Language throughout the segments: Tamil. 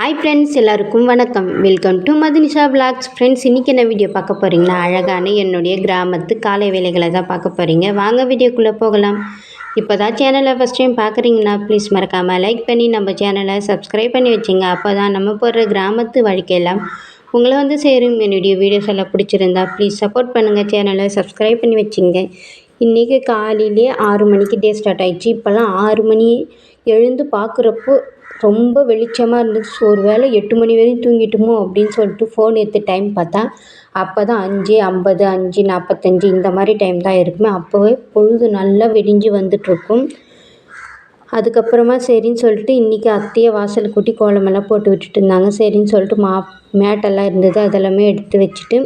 ஹாய் ஃப்ரெண்ட்ஸ் எல்லாருக்கும் வணக்கம். Welcome to Madhunisha vlogs friends இன்றைக்கி என்ன வீடியோ பார்க்க போகிறீங்கன்னா அழகான என்னுடைய கிராமத்து காலை வேலைகளை தான் பார்க்க போகிறீங்க வாங்க வீடியோக்குள்ளே போகலாம். இப்போ தான் சேனலை ஃபஸ்ட் டைம் பார்க்குறீங்கன்னா ப்ளீஸ் மறக்காமல் லைக் பண்ணி நம்ம சேனலை சப்ஸ்கிரைப் பண்ணி வச்சுங்க. அப்போ தான் நம்ம போடுற கிராமத்து வாழ்க்கையெல்லாம் உங்களை வந்து சேரும். என்னுடைய வீடியோஸ் எல்லாம் பிடிச்சிருந்தா ப்ளீஸ் சப்போர்ட் பண்ணுங்கள் சேனலை சப்ஸ்கிரைப் பண்ணி வச்சுங்க. இன்றைக்கி காலையிலே ஆறு மணிக்கு டே ஸ்டார்ட் ஆயிடுச்சு. இப்போல்லாம் ஆறு மணி எழுந்து பார்க்குறப்போ ரொம்ப வெளிச்சமாக இருந்துச்சு. ஒரு வேளை எட்டு மணி வரையும் தூங்கிட்டோமோ அப்படின்னு சொல்லிட்டு ஃபோன் எடுத்து டைம் பார்த்தா அப்போ தான் அஞ்சு ஐம்பது அஞ்சு நாற்பத்தஞ்சு இந்த மாதிரி டைம் தான் இருக்குமே. அப்போவே பொழுது நல்லா வெடிஞ்சு வந்துட்டுருக்கும். அதுக்கப்புறமா சரின்னு சொல்லிட்டு இன்றைக்கி அத்தையை வாசல் கூட்டி கோலமெல்லாம் போட்டு விட்டுட்டு இருந்தாங்க. சரின்னு சொல்லிட்டு மா மேட்டெல்லாம் இருந்தது. அதெல்லாமே எடுத்து வச்சுட்டு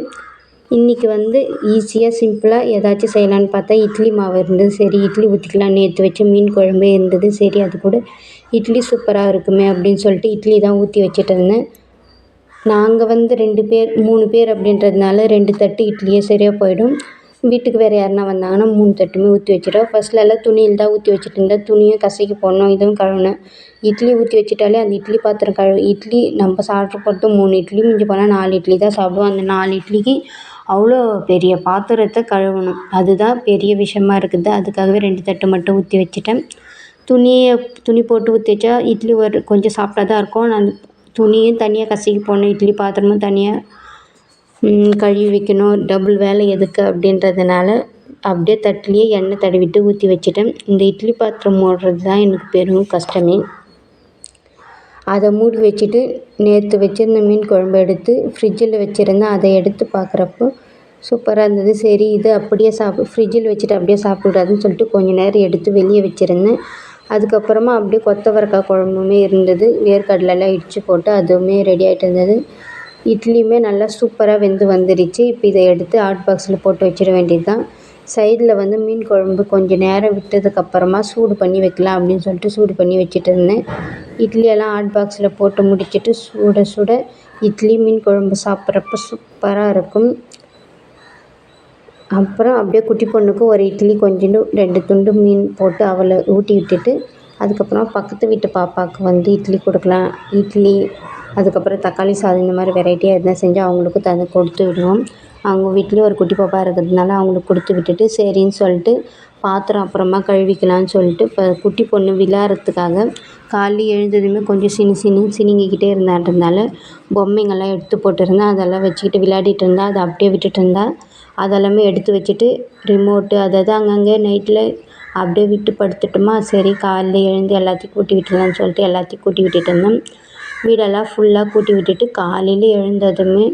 இன்றைக்கி வந்து ஈஸியாக சிம்பிளாக ஏதாச்சும் செய்யலான்னு பார்த்தா இட்லி மாவு இருந்தது சரி இட்லி ஊற்றிக்கலாம் நேற்று வச்சு மீன் குழம்பே இருந்தது சரி அது கூட இட்லி சூப்பராக இருக்குமே அப்படின்னு சொல்லிட்டு இட்லி தான் ஊற்றி வச்சுட்டு இருந்தேன். நாங்கள் வந்து ரெண்டு பேர் மூணு பேர் அப்படின்றதுனால ரெண்டு தட்டு இட்லியே சரியாக போயிடும். வீட்டுக்கு வேறு யாருனா வந்தாங்கன்னா மூணு தட்டுமே ஊற்றி வச்சுட்டோம் ஃபஸ்ட்லலாம் துணியில் தான் ஊற்றி வச்சுட்டு இருந்தேன். துணியும் கசைக்கு போடணும் இதுவும் கழுவினேன் இட்லி ஊற்றி வச்சுட்டாலே அந்த இட்லி பாத்திரம் கழுவு இட்லி நம்ம சாப்பிட்ற பொறுத்து மூணு இட்லி மிஞ்சி போனால் நாலு இட்லி தான் சாப்பிடுவோம். அந்த நாலு இட்லிக்கு அவ்வளோ பெரிய பாத்திரத்தை கழுவணும். அதுதான் பெரிய விஷயமா இருக்குது. அதுக்காகவே ரெண்டு தட்டு மட்டும் ஊற்றி வச்சுட்டேன். துணியை துணி போட்டு ஊற்றி வச்சா இட்லி ஒரு கொஞ்சம் சாஃப்டாக தான் இருக்கும். நான் துணியும் தனியாக கசக்கி போடணும். இட்லி பாத்திரமும் தனியாக கழுவி வைக்கணும். டபுள் வேலை எதுக்கு அப்படின்றதுனால அப்படியே தட்டுலேயே எண்ணெய் தடவிட்டு ஊற்றி வச்சுட்டேன். இந்த இட்லி பாத்திரம் மூடுறது தான் எனக்கு பெரும் கஷ்டமே. அதை மூடி வச்சுட்டு நேற்று வச்சுருந்த மீன் குழம்பு எடுத்து ஃப்ரிட்ஜில் வச்சுருந்தேன் அதை எடுத்து பார்க்குறப்போ சூப்பராக இருந்தது. சரி இது அப்படியே சாப்பிடு ஃப்ரிட்ஜில் வச்சுட்டு அப்படியே சாப்பிடக்கூடாதுன்னு சொல்லிட்டு கொஞ்சம் நேரம் எடுத்து வெளியே வச்சுருந்தேன். அதுக்கப்புறமா அப்படியே கொத்தவரக்காய் குழம்புமே இருந்தது. வேர்க்கடலைலாம் இடித்து போட்டு அதுவுமே ரெடி ஆகிட்டு இருந்தது. இட்லியுமே நல்லா சூப்பராக வெந்து வந்துடுச்சு இப்போ இதை எடுத்து ஹாட் பாக்ஸில் போட்டு வச்சிட வேண்டியது தான் சைடில் வந்து மீன் குழம்பு கொஞ்சம் நேரம் விட்டதுக்கப்புறமா சூடு பண்ணி வைக்கலாம் அப்படின்னு சொல்லிட்டு சூடு பண்ணி வச்சுட்டு இருந்தேன். இட்லியெல்லாம் ஹாட் பாக்ஸில் போட்டு முடிச்சுட்டு சுட சுட இட்லி மீன் குழம்பு சாப்பிட்றப்ப சூப்பராக இருக்கும். அப்புறம் அப்படியே குட்டி பொண்ணுக்கு ஒரு இட்லி கொஞ்சோண்டு ரெண்டு துண்டு மீன் போட்டு அவளை ஊட்டி விட்டுட்டு அதுக்கப்புறம் பக்கத்து வீட்டு பாப்பாவுக்கு வந்து இட்லி கொடுக்கலாம். இட்லி அதுக்கப்புறம் தக்காளி சாதம் இந்த மாதிரி வெரைட்டியாக எதுனா செஞ்சு அவங்களுக்கு தந்து கொடுத்து விடுவோம் அவங்க வீட்லேயும் ஒரு குட்டி பாப்பா இருக்கிறதுனால அவங்களுக்கு கொடுத்து விட்டுட்டு சரின்னு சொல்லிட்டு பாத்திரம் அப்புறமா கழுவிக்கலான்னு சொல்லிட்டு இப்போ குட்டி பொண்ணு விளையாடுறதுக்காக காலைல எழுந்ததுமே கொஞ்சம் சினி சினி சினிங்கிக்கிட்டே இருந்தான்றதுனால பொம்மைங்கள்லாம் எடுத்து போட்டிருந்தேன். அதெல்லாம் வச்சுக்கிட்டு விளையாடிட்டு இருந்தா அதை அப்படியே விட்டுட்டு இருந்தா அதெல்லாமே எடுத்து வச்சுட்டு ரிமோட்டு அதாவது அங்கங்கே நைட்டில் அப்படியே விட்டு படுத்துட்டோமா சரி காலைல எழுந்து எல்லாத்தையும் கூட்டி விட்டுடலாம்னு சொல்லிட்டு எல்லாத்தையும் கூட்டி விட்டுட்டு இருந்தேன். வீடெல்லாம் ஃபுல்லாக கூட்டி விட்டுட்டு காலையில் எழுந்ததுமே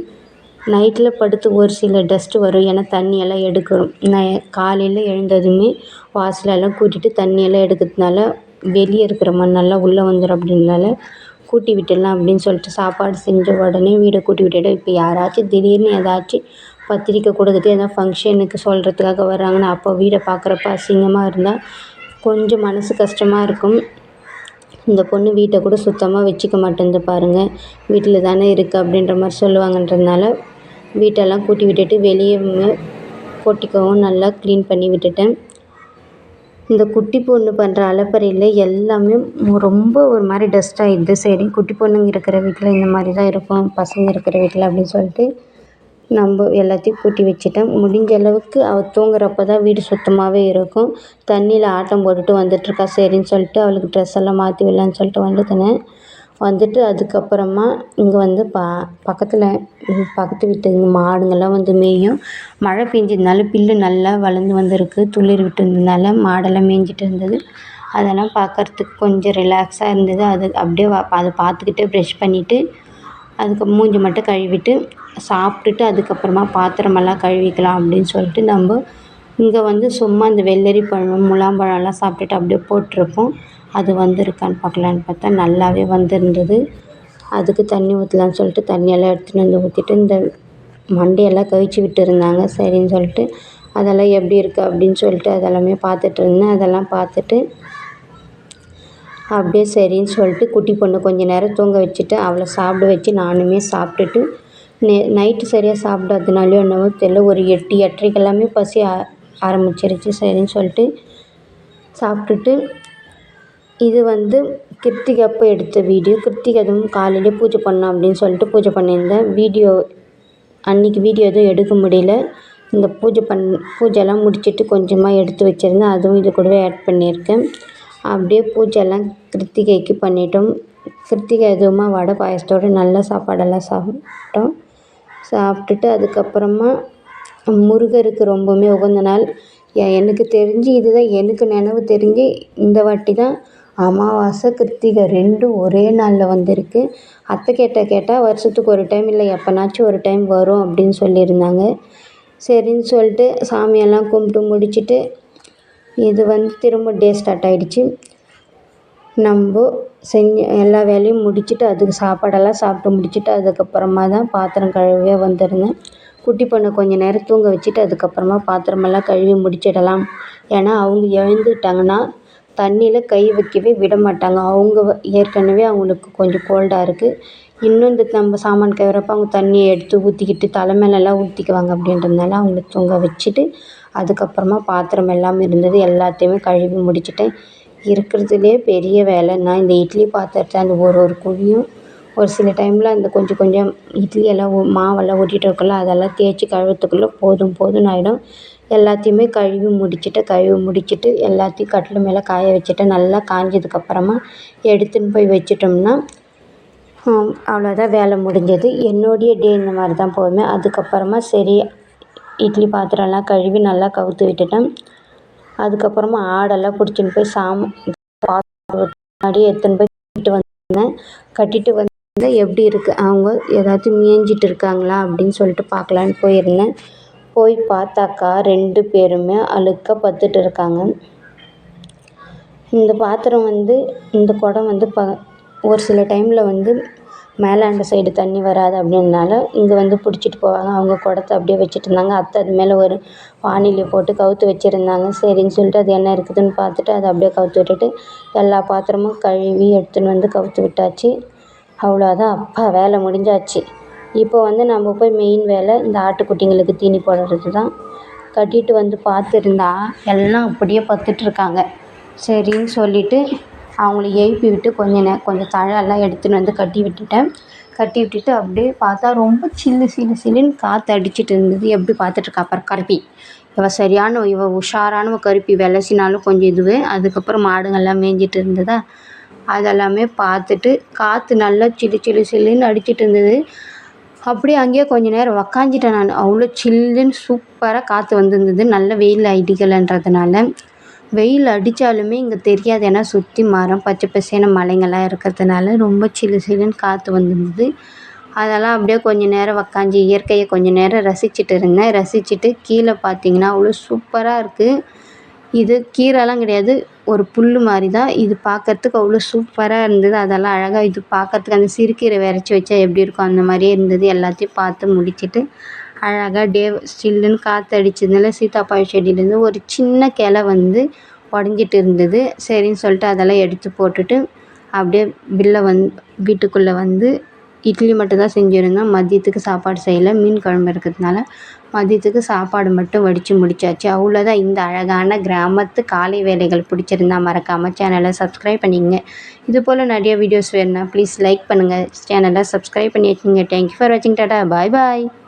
நைட்டில் படுத்து ஒரு சில டஸ்ட்டு வரும். ஏன்னா தண்ணியெல்லாம் எடுக்கணும். நான் காலையில் எழுந்ததுமே வாசலெல்லாம் கூட்டிட்டு தண்ணியெல்லாம் எடுக்கிறதுனால வெளியே இருக்கிற மண்ணெல்லாம் உள்ளே வந்துடும் அப்படின்றனால கூட்டி விட்டுடலாம் அப்படின்னு சொல்லிட்டு சாப்பாடு செஞ்ச உடனே வீடை கூட்டி விட்டுட்டு இப்போ யாராச்சும் திடீர்னு ஏதாச்சும் பத்திரிக்கை கொடுத்துட்டு எதனா ஃபங்க்ஷனுக்கு சொல்கிறதுக்காக வர்றாங்கன்னா அப்போ வீடை பார்க்குறப்ப அசிங்கமாக இருந்தால் கொஞ்சம் மனசு கஷ்டமாக இருக்கும். இந்த பொண்ணு வீட்டை கூட சுத்தமாக வச்சுக்க மாட்டேங்குது பாருங்கள் வீட்டில் தானே இருக்குது அப்படின்ற மாதிரி சொல்லுவாங்கன்றதுனால வீட்டெல்லாம் கூட்டி விட்டுட்டு வெளியே போட்டிக்கவும் நல்லா க்ளீன் பண்ணி விட்டுட்டேன். இந்த குட்டி பொண்ணு பண்ணுற அலப்பறையில் எல்லாமே ரொம்ப ஒரு மாதிரி டஸ்ட் ஆகிடுது சரி குட்டி பொண்ணுங்க இருக்கிற வீட்டில் இந்த மாதிரி தான் இருக்கும். பசங்க இருக்கிற வீட்டில் அப்படின்னு சொல்லிட்டு நம்ம எல்லாத்தையும் கூட்டி வச்சுட்டேன். முடிஞ்ச அளவுக்கு அவள் தூங்குறப்ப தான் வீடு சுத்தமாகவே இருக்கும். தண்ணியில் ஆட்டம் போட்டுட்டு வந்துட்டுருக்கா சரின்னு சொல்லிட்டு அவளுக்கு ட்ரெஸ் எல்லாம் மாற்றி விடலான்னு சொல்லிட்டு வந்துட்டேன். வந்துட்டு அதுக்கப்புறமா இங்கே வந்து ப பக்கத்தில் பக்கத்து வீட்டு மாடுங்கள்லாம் வந்து மேயும். மழை பெஞ்சதுனால புல்லு நல்லா வளர்ந்து வந்திருக்கு. துளிர் விட்டுருந்ததுனால மாடெல்லாம் மேய்ஞ்சிட்டு இருந்தது. அதெல்லாம் பார்க்கறதுக்கு கொஞ்சம் ரிலாக்ஸாக இருந்தது. அது அப்படியே அதை பார்த்துக்கிட்டே ப்ரெஷ் பண்ணிவிட்டு அதுக்கு மூஞ்சி மட்டும் கழுவிட்டு சாப்பிட்டுட்டு அதுக்கப்புறமா பாத்திரமெல்லாம் கழுவிக்கலாம் அப்படின்னு சொல்லிட்டு நம்ம இங்கே வந்து சும்மா இந்த வெள்ளரி பழம் முலாம்பழம்லாம் சாப்பிட்டுட்டு அப்படியே போட்டிருப்போம். அது வந்திருக்கான்னு பார்க்கலான்னு பார்த்தா நல்லாவே வந்திருந்தது. அதுக்கு தண்ணி ஊற்றலான்னு சொல்லிட்டு தண்ணியெல்லாம் எடுத்துகிட்டு வந்து ஊற்றிட்டு இந்த மண்டையெல்லாம் கழிச்சு விட்டுருந்தாங்க. சரின்னு சொல்லிட்டு அதெல்லாம் எப்படி இருக்குது அப்படின்னு சொல்லிட்டு அதெல்லாமே பார்த்துட்டு இருந்தேன். அதெல்லாம் பார்த்துட்டு அப்படியே சரின்னு சொல்லிட்டு குட்டி பொண்ணு கொஞ்சம் நேரம் தூங்க வச்சுட்டு அவளை சாப்பிட வச்சு நானுமே சாப்பிட்டுட்டு நே நைட்டு சரியாக சாப்பிடாதனாலையோ என்னவோ தெரியல. ஒரு எட்டு எட்டரைக்கெல்லாமே பசி ஆரம்பிச்சிருச்சு. சரின்னு சொல்லிட்டு சாப்பிட்டுட்டு இது வந்து கிருத்திகை அப்போ எடுத்த வீடியோ. கிருத்திகை அதுவும் காலையிலே பூஜை பண்ணோம் அப்படின்னு சொல்லிட்டு பூஜை பண்ணியிருந்தேன். வீடியோ அன்றைக்கி வீடியோ எதுவும் எடுக்க முடியல. இந்த பூஜை பண் பூஜைலாம் முடிச்சுட்டு கொஞ்சமாக எடுத்து வச்சுருந்தேன். அதுவும் இது கூடவே ஆட் பண்ணியிருக்கேன். அப்படியே பூஜைலாம் கிருத்திகைக்கு பண்ணிட்டோம். கிருத்திகை எதுவுமா வடை பாயசத்தோடு நல்ல சாப்பாடெல்லாம் சாப்பிட்டோம். சாப்பிட்டுட்டு அதுக்கப்புறமா முருகருக்கு ரொம்பவுமே உகந்த நாள். எனக்கு தெரிஞ்சு இதுதான் எனக்கு நினைவு தெரிஞ்சு இந்த வாட்டி தான் அமாவாசை கிருத்திகை ரெண்டும் ஒரே நாளில் வந்திருக்கு. அத்தை கேட்ட கேட்டால் வருஷத்துக்கு ஒரு டைம் இல்லை எப்போனாச்சும் ஒரு டைம் வரும் அப்படின்னு சொல்லியிருந்தாங்க. சரின்னு சொல்லிட்டு சாமியெல்லாம் கும்பிட்டு முடிச்சுட்டு இது வந்து திரும்ப டே ஸ்டார்ட் ஆகிடுச்சு நம்ம செஞ்ச எல்லா வேலையும் முடிச்சுட்டு அதுக்கு சாப்பாடெல்லாம் சாப்பிட்டு முடிச்சுட்டு அதுக்கப்புறமா தான் பாத்திரம் கழுவவே வந்திருந்தேன். குட்டி பொண்ணை கொஞ்சம் நேரம் தூங்க வச்சுட்டு அதுக்கப்புறமா பாத்திரமெல்லாம் கழுவி முடிச்சிடலாம். ஏன்னா அவங்க எழுந்துட்டாங்கன்னா தண்ணியில் கை வைக்கவே விட மாட்டாங்க. அவங்க ஏற்கனவே அவங்களுக்கு கொஞ்சம் கோல்டாக இருக்குது இன்னும் இந்த நம்ம சாமான் கழுவுறப்ப அவங்க தண்ணியை எடுத்து ஊற்றிக்கிட்டு தலை மேலெல்லாம் ஊற்றிக்குவாங்க அப்படின்றதுனால அவங்கள தூங்க வச்சுட்டு அதுக்கப்புறமா பாத்திரம் எல்லாம் இருந்தது. எல்லாத்தையுமே கழுவி முடிச்சுட்டேன். இருக்கிறதுலே பெரிய வேலைன்னா இந்த இட்லி பாத்திரத்தை அந்த ஒரு ஒரு குழியும் ஒரு சில டைமில் அந்த கொஞ்சம் கொஞ்சம் இட்லி எல்லாம் மாவெல்லாம் ஒட்டிகிட்டு இருக்குல்ல அதெல்லாம் தேய்ச்சி கழுவுறதுக்குள்ளே போதும் போதும்னு ஆகிடும் எல்லாத்தையுமே கழுவி முடிச்சுட்டு கழுவி முடிச்சுட்டு எல்லாத்தையும் கட்டில் மேலே காய வச்சுட்டு நல்லா காஞ்சதுக்கப்புறமா எடுத்துன்னு போய் வச்சிட்டோம்னா அவ்வளோதான் வேலை முடிஞ்சது. என்னுடைய டே இந்த மாதிரி தான் போகுமே. அதுக்கப்புறமா சரி இட்லி பாத்திரம்லாம் கழுவி நல்லா கவுத்து விட்டுட்டேன். அதுக்கப்புறமா ஆடெல்லாம் பிடிச்சின்னு போய் சாமி முன்னாடி எடுத்துன்னு போய் கட்டிட்டு வந்தேன். கட்டிட்டு வந்து எப்படி இருக்குது அவங்க ஏதாச்சும் மேய்ஞ்சிட்டு இருக்காங்களா அப்படின்னு சொல்லிட்டு பார்க்கலான்னு போயிருந்தேன். போய் பார்த்தாக்கா ரெண்டு பேருமே அழுக்க பத்துட்டு இருக்காங்க. இந்த பாத்திரம் வந்து இந்த குடம் வந்து ப ஒரு சில டைமில் வந்து மேலாண்ட சைடு தண்ணி வராது அப்படின்னால இங்கே வந்து பிடிச்சிட்டு போவாங்க. அவங்க குடத்த அப்படியே வச்சுட்டு இருந்தாங்க. அத்தை அது மேலே ஒரு வானிலை போட்டு கவுத்து வச்சுருந்தாங்க. சரின்னு சொல்லிட்டு அது என்ன இருக்குதுன்னு பார்த்துட்டு அதை அப்படியே கவுத்து விட்டுட்டு எல்லா பாத்திரமும் கழுவி எடுத்துன்னு வந்து கவுத்து விட்டாச்சு. அவ்வளோதான் அப்பா வேலை முடிஞ்சாச்சு. இப்போ வந்து நம்ம போய் மெயின் வேலை இந்த ஆட்டுக்குட்டிங்களுக்கு தீனி போடுறது தான் கட்டிட்டு வந்து பார்த்துருந்தா எல்லாம் அப்படியே பத்துட்ருக்காங்க சரின்னு சொல்லிவிட்டு அவங்கள எழுப்பி விட்டு கொஞ்ச நே கொஞ்சம் தழெல்லாம் எடுத்துன்னு வந்து கட்டி விட்டுட்டேன். கட்டி விட்டுட்டு அப்படியே பார்த்தா ரொம்ப சில்லு சில்லு சில்லுன்னு காற்று அடிச்சிட்டு இருந்தது. எப்படி பார்த்துட்ருக்கா பாரு கருப்பி. இவள் சரியான இவள் உஷாரானவ கருப்பி. விளசினாலும் கொஞ்சம் இதுவே. அதுக்கப்புறம் மாடுங்கள்லாம் மேய்ஞ்சிட்டு இருந்ததா? அதெல்லாமே பார்த்துட்டு காற்று நல்லா சில்லு சில்லு சில்லுன்னு அடிச்சிட்டு இருந்தது. அப்படியே அங்கேயே கொஞ்ச நேரம் உக்காஞ்சிட்டேன் நான். அவ்வளோ சில்லுன்னு சூப்பராக காற்று வந்துருந்தது. நல்ல வெயில் அடிக்கலைன்றதுனால. வெயில் அடித்தாலுமே இங்கே தெரியாது. ஏன்னா சுற்றி மரம் பச்சை பசையான மலைங்கள்லாம் இருக்கிறதுனால ரொம்ப சில்லு சில்லுன்னு காற்று வந்துருந்தது. அதெல்லாம் அப்படியே கொஞ்ச நேரம் உக்காஞ்சி இயற்கையை கொஞ்ச நேரம் ரசிச்சுட்டு இருந்தேன். ரசிச்சுட்டு கீழே பார்த்தீங்கன்னா அவ்வளோ சூப்பராக இருக்குது இது கீரைலாம் கிடையாது. ஒரு புல் மாதிரி தான் இது பார்க்கறதுக்கு அவ்வளோ சூப்பராக இருந்தது. அதெல்லாம் அழகாக இது பார்க்கறதுக்கு அந்த சிறுகீரை விரைச்சி வச்சா எப்படி இருக்கும் அந்த மாதிரியே இருந்தது. எல்லாத்தையும் பார்த்து முடிச்சுட்டு அழகாக டே சில்லுன்னு காற்று அடிச்சதுனால சீத்தாப்பழ செடியிலேருந்து ஒரு சின்ன கிளை வந்து உடஞ்சிட்டு இருந்தது. சரின்னு சொல்லிட்டு அதெல்லாம் எடுத்து போட்டுட்டு அப்படியே பில்லை வந் வீட்டுக்குள்ளே வந்து இட்லி மட்டும் தான் மதியத்துக்கு சாப்பாடு செய்யலை. மீன் குழம்பு இருக்கிறதுனால மதியத்துக்கு சாப்பாடு மட்டும் வடித்து முடிச்சாச்சு. அவ்வளோதான் இந்த அழகான கிராமத்து காலை வேலைகள் பிடிச்சிருந்தா மறக்காமல் சேனலை சப்ஸ்கிரைப் பண்ணிக்கங்க. இது போல் நிறைய வீடியோஸ் வேணுன்னா ப்ளீஸ் லைக் பண்ணுங்கள் சேனலை சப்ஸ்கிரைப் பண்ணி வச்சுங்க தேங்க்யூ ஃபார் வாட்சிங் டாடா பாய் பாய்